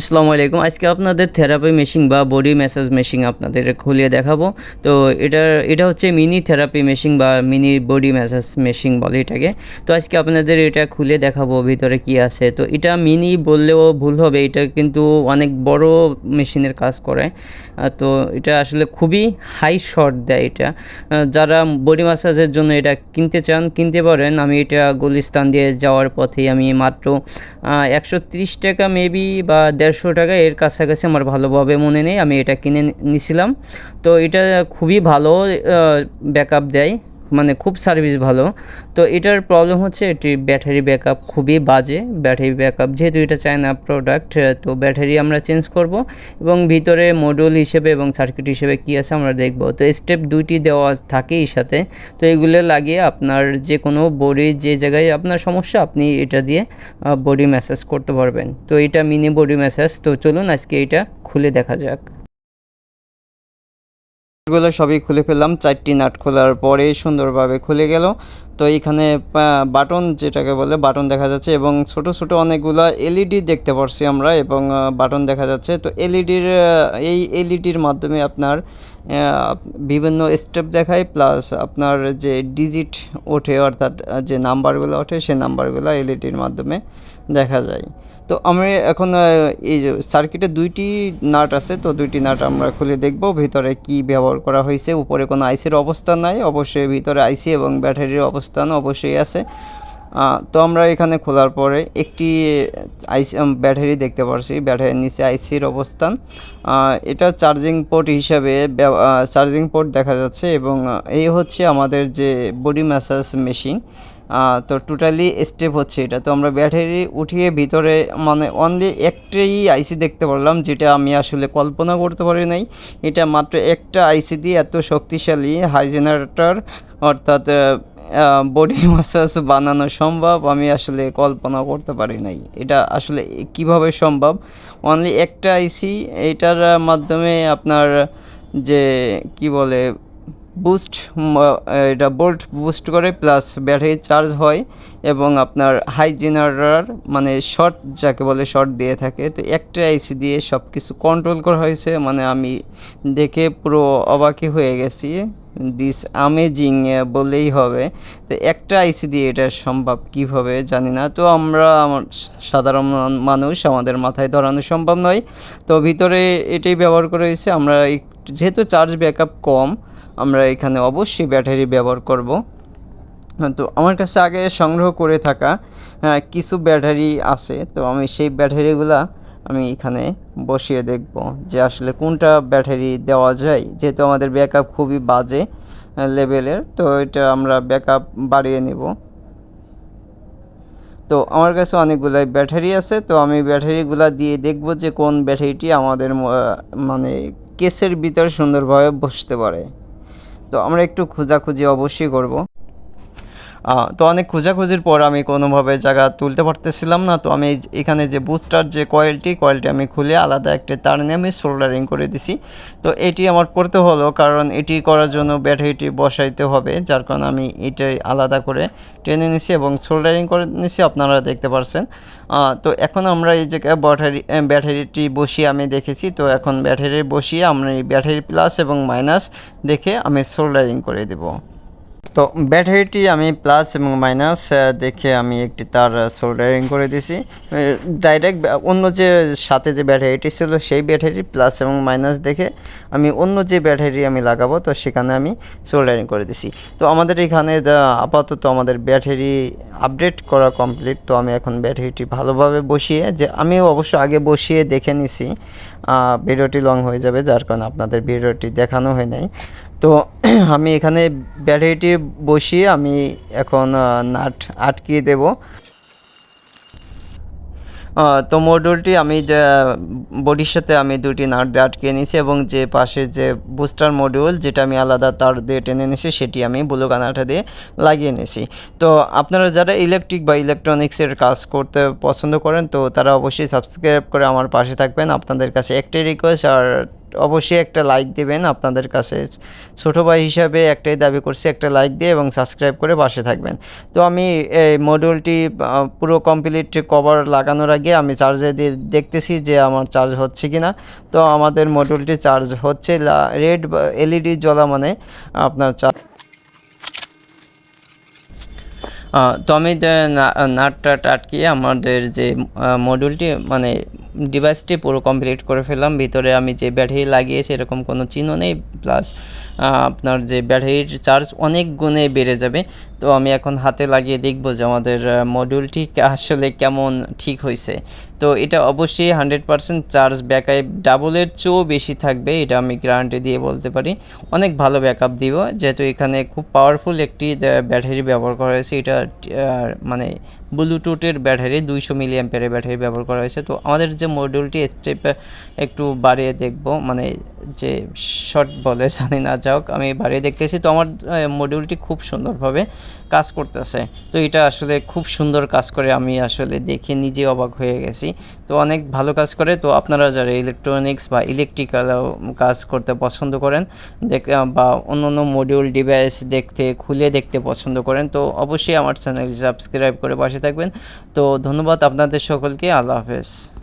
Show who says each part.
Speaker 1: আসসালামু আলাইকুম। আজকে আপনাদের থেরাপি মেশিন বা বডি ম্যাসাজ মেশিন আপনাদের খুলিয়ে দেখাবো। তো এটা এটা হচ্ছে মিনি থেরাপি মেশিন বা মিনি বডি ম্যাসাজ মেশিন বলে এটাকে। তো আজকে আপনাদের এটা খুলে দেখাবো ভিতরে কি আছে। তো এটা মিনি বললেও ভুল হবে, এটা কিন্তু অনেক বড় মেশিনের কাজ করে। তো এটা আসলে খুবই হাই শর্ট দেয় এটা। যারা বডি ম্যাসাজের জন্য এটা কিনতে চান, কিনতে পারেন। আমি এটা গুলিস্তান দিয়ে যাওয়ার পথেই আমি মাত্র একশো টাকা মেবি বা দেড়শো টাকা, এর কাছাকাছি আমার ভালোভাবে মনে নেই, আমি এটা কিনে নিছিলাম। তো এটা খুবই ভালো ব্যাকআপ দেয়। মানে খুব সার্ভিস ভালো। তো এটার প্রবলেম হচ্ছে এটি ব্যাটারি ব্যাকআপ খুবই বাজে। ব্যাটারি ব্যাকআপ যেহেতু এটা চায়না প্রোডাক্ট তো ব্যাটারি আমরা চেঞ্জ করব এবং ভিতরে মডিউল হিসেবে এবং সার্কিট হিসেবে কী আছে আমরা দেখব। তো স্টেপ দুইটি দেওয়া থাকে এই সাথে। তো এগুলো লাগিয়ে আপনার যে কোনো বডি যে জায়গায় আপনার সমস্যা, আপনি এটা দিয়ে বডি ম্যাসাজ করতে পারবেন। তো এটা মিনি বডি ম্যাসাজ তো চলুন আজকে এটা খুলে দেখা যাক। এগুলো সবই খুলে ফেললাম। চারটি নাট খোলার পরে সুন্দরভাবে খুলে গেল। তো এখানে বাটন যেটাকে বলে, বাটন দেখা যাচ্ছে এবং ছোট ছোট অনেকগুলো এলইডি দেখতে পারছি আমরা এবং বাটন দেখা যাচ্ছে। তো এলইডির এই এলইডির মাধ্যমে আপনার বিভিন্ন স্টেপ দেখায় প্লাস আপনার যে ডিজিট ওঠে, অর্থাৎ যে নাম্বারগুলো ওঠে সেই নাম্বারগুলো এলইডির মাধ্যমে দেখা যায়। তো আমরা এখন এই সার্কিটে দুইটি নাট আছে, তো দুইটি নাট আমরা খুলে দেখব ভিতরে কি ব্যবহার করা হয়েছে। উপরে কোনো আইসির অবস্থান নাই, অবশ্যই ভিতরে আইসি এবং ব্যাটারির অবস্থান অবশ্যই আছে। তো আমরা এখানে খোলার পরে একটি আইসি ব্যাটারি দেখতে পারছি ব্যাটারির নিচে আইসির অবস্থান। এটা চার্জিং পোর্ট হিসাবে চার্জিং পোর্ট দেখা যাচ্ছে এবং এই হচ্ছে আমাদের যে বডি ম্যাসাজ মেশিন তো টোটালি স্টেপ হচ্ছে এটা। তো আমরা ব্যাটারি উঠিয়ে ভিতরে মানে অনলি একটাই আইসি দেখতে পারলাম, যেটা আমি আসলে কল্পনা করতে পারি নাই। এটা মাত্র একটা আইসি দিয়ে এত শক্তিশালী হাই জেনারেটর অর্থাৎ বডি ম্যাসাজ বানানো সম্ভব আমি আসলে কল্পনা করতে পারি নাই। এটা আসলে কীভাবে সম্ভব? অনলি একটা আইসি এটার মাধ্যমে আপনার যে, কি বলে বুস্ট এটা বোল্ট বুস্ট করে প্লাস ব্যাটারি চার্জ হয় এবং আপনার হাই জেনারেটর মানে শর্ট যাকে বলে শর্ট দিয়ে থাকে। তো একটা আইসি দিয়ে সব কিছু কন্ট্রোল করা হয়েছে। মানে আমি দেখে পুরো অবাকই হয়ে গেছি। দিস আমেজিং বললেই হবে। তো একটা আইসি দিয়ে এটা সম্ভব কীভাবে জানি না। তো আমরা আমার সাধারণ মান- মানুষ, আমাদের মাথায় ধরানো সম্ভব নয়। তো ভিতরে এটাই ব্যবহার করা হয়েছে। আমরা যেহেতু চার্জ ব্যাকআপ কম আমরা এখানে অবশ্যই ব্যাটারি ব্যবহার করব। হ্যাঁ, তো আমার কাছে আগে সংগ্রহ করে থাকা হ্যাঁ, কিছু ব্যাটারি আছে। তো আমি সেই ব্যাটারিগুলা আমি এখানে বসিয়ে দেখব যে আসলে কোনটা ব্যাটারি দেওয়া যায়। যেহেতু আমাদের ব্যাকআপ খুবই বাজে লেভেলের তো এটা আমরা ব্যাকআপ বাড়িয়ে নেব। তো আমার কাছে অনেকগুলাই ব্যাটারি আছে। তো আমি ব্যাটারিগুলা দিয়ে দেখব যে কোন ব্যাটারিটি আমাদের মানে কেসের ভিতর সুন্দরভাবে বসতে পারে। তো আমরা একটু খোঁজাখুঁজি অবশ্যই করব। তো অনেক খোঁজাখুঁজির পর আমি কোনোভাবে জায়গা তুলতে পারতেছিলাম না। তো আমি এখানে যে বুস্টার যে কয়েলটি কয়েলটি আমি খুলে আলাদা একটা তার নিয়ে আমি সোল্ডারিং করে দিছি। তো এটি আমার করতে হলো, কারণ এটি করার জন্য ব্যাটারিটি বসাইতে হবে, যার কারণে আমি এটাই আলাদা করে টেনে নিছি এবং সোল্ডারিং করে নিছি, আপনারা দেখতে পারছেন। তো এখন আমরা এই যে ব্যাটারি ব্যাটারিটি বসিয়ে আমি দেখেছি। তো এখন ব্যাটারি বসিয়ে আমরা এই ব্যাটারি প্লাস এবং মাইনাস দেখে আমি সোল্ডারিং করে দেবো। তো ব্যাটারিটি আমি প্লাস এবং মাইনাস দেখে আমি একটি তার সোল্ডারিং করে দিছি। ডাইরেক্ট অন্য যে সাথে যে ব্যাটারিটি ছিল সেই ব্যাটারি প্লাস এবং মাইনাস দেখে আমি অন্য যে ব্যাটারি আমি লাগাবো, তো সেখানে আমি সোল্ডারিং করে দিছি। তো আমাদের এখানে আপাতত আমাদের ব্যাটারি আপডেট করা কমপ্লিট তো আমি এখন ব্যাটারিটি ভালোভাবে বসিয়ে, যে আমি অবশ্য আগে বসিয়ে দেখে নিছি। ভিডিওটি লং হয়ে যাবে, যার কারণে আপনাদের ভিডিওটি দেখানো হয় নাই। তো আমি এখানে ব্যাটারিটি বসিয়ে আমি এখন নাট আটকিয়ে দেব। তো মডিউলটি আমি বডির সাথে আমি দুটি নাট দিয়ে আটকে নিয়েছি এবং যে পাশে যে বুস্টার মডিউল যেটা আমি আলাদা তার দিয়ে টেনে নিয়েছি, সেটি আমি ব্লু কানাটা দিয়ে লাগিয়ে নিয়েছি। তো আপনারা যারা ইলেকট্রিক বা ইলেকট্রনিক্সের কাজ করতে পছন্দ করেন, তো তারা অবশ্যই সাবস্ক্রাইব করে আমার পাশে থাকবেন। আপনাদের কাছে একটাই রিকোয়েস্ট আর অবশ্যই একটা লাইক দেবেন আপনাদের কাছে। ছোট ভাই হিসাবে একটাই দাবি করছি, একটা লাইক দিয়ে এবং সাবস্ক্রাইব করে পাশে থাকবেন। তো আমি এই মডিউলটি পুরো কমপ্লিট কভার লাগানোর আগে আমি চার্জে দিয়ে দেখতেছি যে আমার চার্জ হচ্ছে কি না তো আমাদের মডিউলটি চার্জ হচ্ছে রেড এলইডি জ্বলা মানে আপনার চার্জ তো আমি নাটটা আটকিয়ে আমাদের যে মডিউলটি মানে ডিভাইসটি পুরো কমপ্লিট করে ফেললাম। ভিতরে আমি যে ব্যাটারি লাগিয়েছি, এরকম কোনো চিহ্ন নেই। প্লাস আপনার যে ব্যাটারির চার্জ অনেক গুণে বেড়ে যাবে। তো আমি এখন হাতে লাগিয়ে দেখব যে আমাদের মডিউলটি আসলে কেমন ঠিক হয়েছে তো এটা অবশ্যই হান্ড্রেড পারসেন্ট চার্জ ব্যাকআপ ডাবলের চেয়েও বেশি থাকবে, এটা আমি গ্যারান্টি দিয়ে বলতে পারি। অনেক ভালো ব্যাকআপ দিব, যেহেতু এখানে খুব পাওয়ারফুল একটি ব্যাটারি ব্যবহার করা হয়েছে। এটা মানে ব্লুটুথের ব্যাটারি দুইশো মিলি অ্যাম্পিয়ারের ব্যাটারি ব্যবহার করা হয়েছে। তো আমাদের যে মডিউলটি স্টেপ একটু বাড়িয়ে দেখব মানে যে শর্ট বলে, জানি না যাওক আমি বাড়িয়ে দেখতেছি। তো আমার মডিউলটি খুব সুন্দরভাবে কাজ করতেছে। তো এটা আসলে খুব সুন্দর কাজ করে আমি আসলে দেখে নিজে অবাক হয়ে গেছি। তো অনেক ভালো কাজ করে। তো আপনারা যারা ইলেকট্রনিক্স বা ইলেকট্রিক্যাল কাজ করতে পছন্দ করেন, দেখ বা অন্য অন্য মডিউল ডিভাইস দেখতে, খুলে দেখতে পছন্দ করেন, তো অবশ্যই আমার চ্যানেল সাবস্ক্রাইব করে পাশে থাকবেন। তো ধন্যবাদ আপনাদের সকলকে। আল্লাহ হাফেজ।